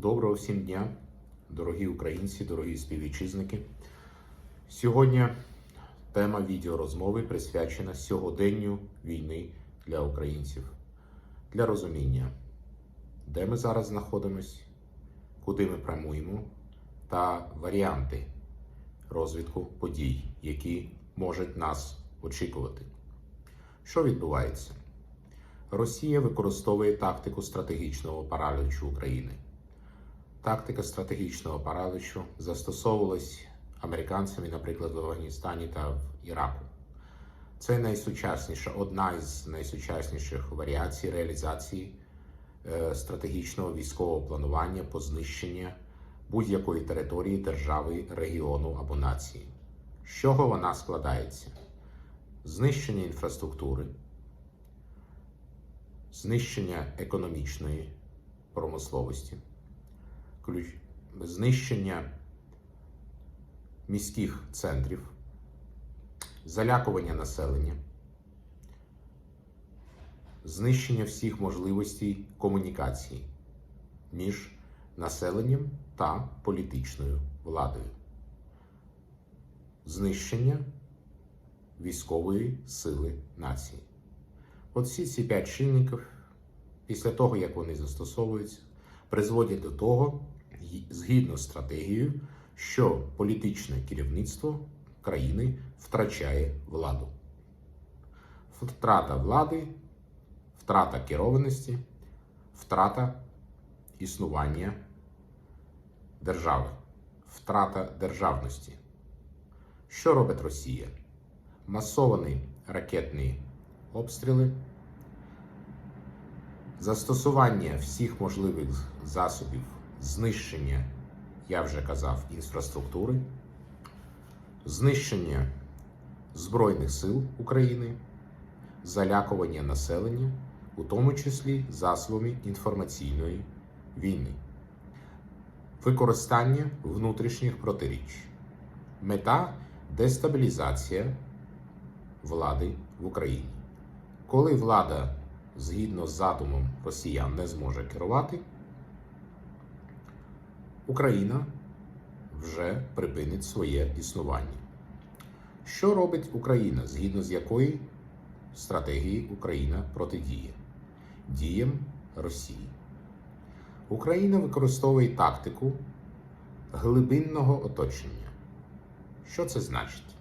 Доброго всім дня, дорогі українці, дорогі співвітчизники. Сьогодні тема відеорозмови присвячена сьогоденню війни для українців, для розуміння, де ми зараз знаходимось, куди ми прямуємо, та варіанти розвитку подій, які можуть нас очікувати. Що відбувається? Росія використовує тактику стратегічного паралічу України. Тактика стратегічного паралічу застосовувалась американцями, наприклад, в Афганістані та в Іраку. Це найсучасніша, одна із найсучасніших варіацій реалізації е, стратегічного військового планування по знищенню будь-якої території, держави, регіону або нації. З чого вона складається? Знищення інфраструктури, знищення економічної промисловості, знищення міських центрів, залякування населення, знищення всіх можливостей комунікації між населенням та політичною владою, знищення військової сили нації. От всі ці п'ять чинників, після того, як вони застосовуються, призводять до того, згідно з стратегією, що політичне керівництво країни втрачає владу. Втрата влади, втрата керованості, втрата існування держави, втрата державності. Що робить Росія? Масовані ракетні обстріли, застосування всіх можливих засобів знищення, я вже казав, інфраструктури, знищення Збройних сил України, залякування населення, у тому числі засобами інформаційної війни, використання внутрішніх протиріч, мета дестабілізація влади в Україні. Коли влада, згідно з задумом росіян, не зможе керувати, Україна вже припинить своє існування. Що робить Україна, згідно з якої стратегії Україна протидіє діям Росії? Україна використовує тактику глибинного оточення. Що це значить?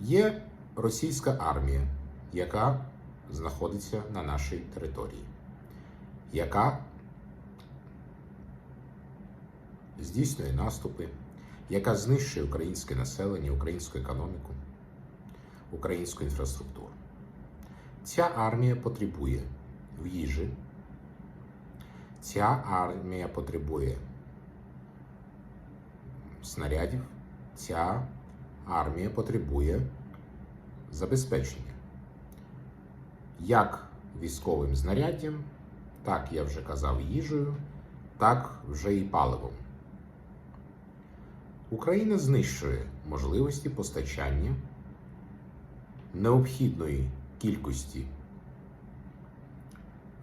Є російська армія, яка знаходиться на нашій території, яка здійснює наступи, яка знищує українське населення, українську економіку, українську інфраструктуру. Ця армія потребує їжі, ця армія потребує снарядів, ця армія потребує забезпечення як військовим знаряддям, так я вже казав їжею, так вже і паливом. Україна знищує можливості постачання необхідної кількості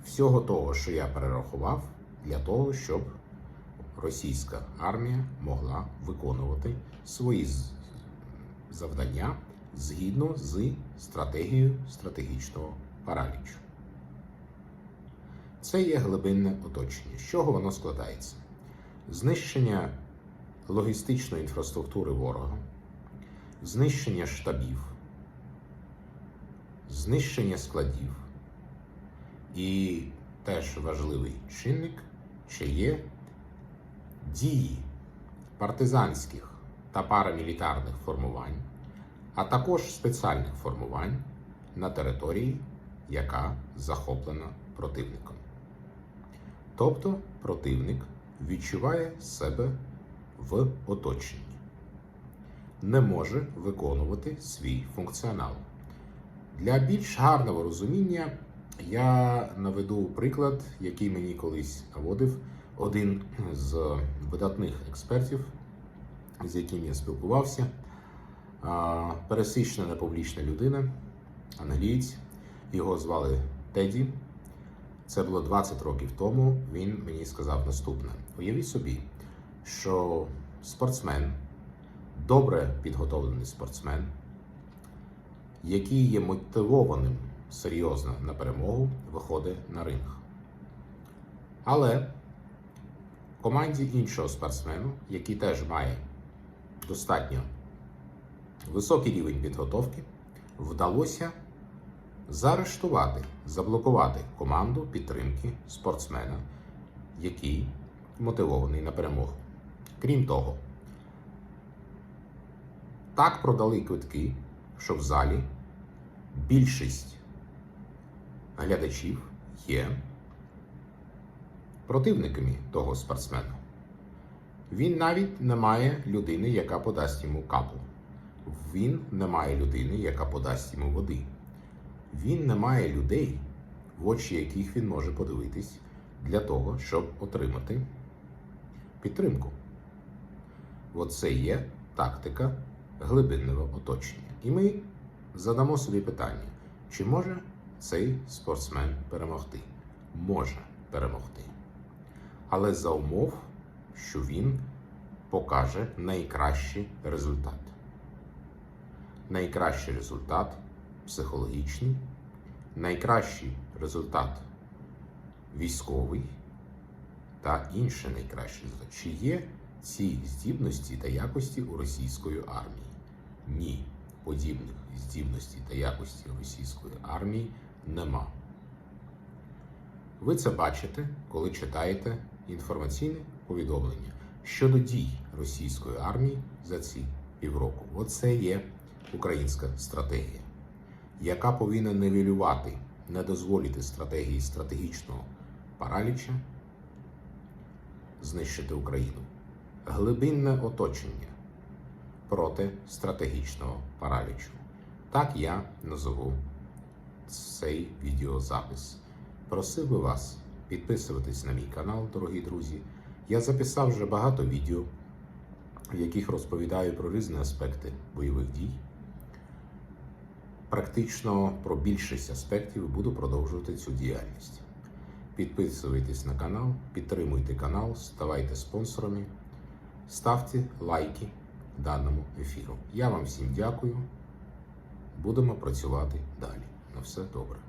всього того, що я перерахував, для того, щоб російська армія могла виконувати свої завдання згідно з стратегією стратегічного паралічу. Це є глибинне оточення. З чого воно складається? Знищення логістичної інфраструктури ворога, знищення штабів, знищення складів і теж важливий чинник, чи є дії партизанських та парамілітарних формувань, а також спеціальних формувань на території, яка захоплена противником. Тобто противник відчуває себе в оточенні, не може виконувати свій функціонал. Для більш гарного розуміння я наведу приклад, який мені колись наводив один з видатних експертів, з яким я спілкувався. Пересічна непублічна людина, англієць. Його звали Теді. Це було 20 років тому. Він мені сказав наступне: уявіть собі, що спортсмен, добре підготовлений спортсмен, який є мотивованим серйозно на перемогу, виходить на ринг. Але команді іншого спортсмену, який теж має достатньо високий рівень підготовки, вдалося заарештувати, заблокувати команду підтримки спортсмена, який мотивований на перемогу. Крім того, так продали квитки, що в залі більшість глядачів є противниками того спортсмена. Він навіть не має людини, яка подасть йому капу. Він не має людини, яка подасть йому води. Він не має людей, в очі яких він може подивитись для того, щоб отримати підтримку. Оце є тактика глибинного оточення. І ми задамо собі питання, чи може цей спортсмен перемогти? Може перемогти. Але за умов, що він покаже найкращий результат. Найкращий результат психологічний, найкращий результат військовий та інший найкращий результат. Чи є ці здібності та якості у російської армії? Ні, подібних здібностей та якості російської армії нема. Ви це бачите, коли читаєте інформаційне повідомлення щодо дій російської армії за ці півроку. Оце є українська стратегія, яка повинна нивелювати, не дозволити стратегії стратегічного параліча знищити Україну. Глибинне оточення проти стратегічного паралічу. Так я назову цей відеозапис. Просив би вас підписуватись на мій канал, дорогі друзі. Я записав вже багато відео, в яких розповідаю про різні аспекти бойових дій. Практично про більшість аспектів буду продовжувати цю діяльність. Підписуйтесь на канал, підтримуйте канал, ставайте спонсорами, ставте лайки даному ефіру. Я вам всім дякую. Будемо працювати далі. На все добре.